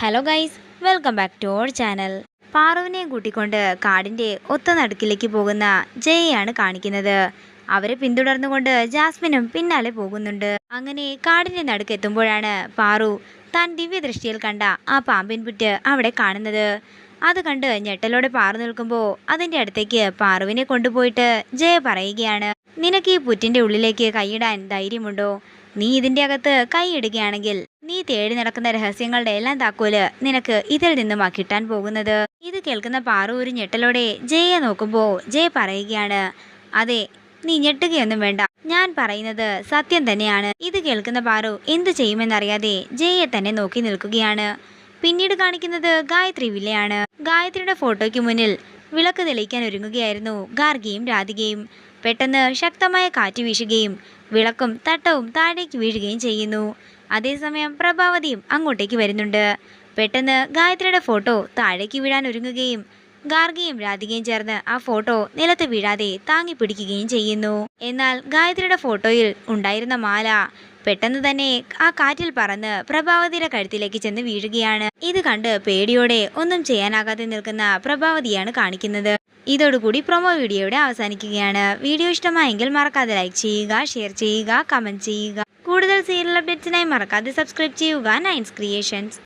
Hello guys welcome back to our channel പാറുവിനെ കൂട്ടിക്കൊണ്ട് കാടിന്റെ ഒത്ത നടുക്കിലേക്ക് പോകുന്ന ജയയാണ് കാണിക്കുന്നത്. അവരെ പിന്തുടർന്നുകൊണ്ട് ജാസ്മിനും പിന്നാലെ പോകുന്നുണ്ട്. അങ്ങനെ കാടിന്റെ നടുക്ക് എത്തുമ്പോഴാണ് പാറു താൻ ദിവ്യദൃഷ്ടിയിൽ കണ്ട ആ പാമ്പിൻ പുറ്റ് അവിടെ കാണുന്നത്. അത് കണ്ട് ഞെട്ടലോടെ പാറു നിൽക്കുമ്പോൾ അതിന്റെ അടുത്തേക്ക് പാറുവിനെ കൊണ്ടുപോയിട്ട് ജയ പറയുകയാണ്. നിനക്ക് ഈ പുറ്റിന്റെ ഉള്ളിലേക്ക് കൈയിടാൻ ധൈര്യമുണ്ടോ? നീ ഇതിന്റെ അകത്ത് കൈയിടുകയാണെങ്കിൽ നീ തേടി നടക്കുന്ന രഹസ്യങ്ങളുടെ എല്ലാം താക്കോൽ നിനക്ക് ഇതിൽ നിന്നും കിട്ടാൻ പോകുന്നത്. ഇത് കേൾക്കുന്ന പാറു ഒരു ഞെട്ടലോടെ ജയെ നോക്കുമ്പോൾ ജയ പറയുകയാണ് അതെ നീ ഞെട്ടുകയൊന്നും വേണ്ട. ഞാൻ പറയുന്നത് സത്യം തന്നെയാണ്. ഇത് കേൾക്കുന്ന പാറു എന്തു ചെയ്യുമെന്നറിയാതെ ജയയെ തന്നെ നോക്കി നിൽക്കുകയാണ്. പിന്നീട് കാണിക്കുന്നത് ഗായത്രി വില്ലയാണ്. ഗായത്രിയുടെ ഫോട്ടോയ്ക്ക് മുന്നിൽ വിളക്ക് തെളിയിക്കാൻ ഒരുങ്ങുകയായിരുന്നു. ഗാർഗിയും രാധികയും പെട്ടെന്ന് ശക്തമായ കാറ്റ് വീശുകയും വിളക്കും തട്ടവും താഴേക്ക് വീഴുകയും ചെയ്യുന്നു. അതേസമയം പ്രഭാവതിയും അങ്ങോട്ടേക്ക് വരുന്നുണ്ട്. പെട്ടെന്ന് ഗായത്രിയുടെ ഫോട്ടോ താഴേക്ക് വീഴാൻ ഒരുങ്ങുകയും ഗാർഗിയും രാധികയും ചേർന്ന് ആ ഫോട്ടോ നിലത്ത് വീഴാതെ താങ്ങി പിടിക്കുകയും ചെയ്യുന്നു. എന്നാൽ ഗായത്രിയുടെ ഫോട്ടോയിൽ ഉണ്ടായിരുന്ന മാല പെട്ടെന്ന് തന്നെ ആ കാറ്റിൽ പറന്ന് പ്രഭാവതിയുടെ കഴുത്തിലേക്ക് ചെന്ന് വീഴുകയാണ്. ഇത് കണ്ട് പേടിയോടെ ഒന്നും ചെയ്യാനാകാതെ നിൽക്കുന്ന പ്രഭാവതിയാണ് കാണിക്കുന്നത്. ഇതോടുകൂടി പ്രൊമോ വീഡിയോയുടെ അവസാനിക്കുകയാണ്. വീഡിയോ ഇഷ്ടമായെങ്കിൽ മറക്കാതെ ലൈക്ക് ചെയ്യുക ഷെയർ ചെയ്യുക കമന്റ് ചെയ്യുക. കൂടുതൽ സീരിയൽ അപ്ഡേറ്റ്സിനായി മറക്കാതെ സബ്സ്ക്രൈബ് ചെയ്യുക. നയൻസ് ക്രിയേഷൻസ്.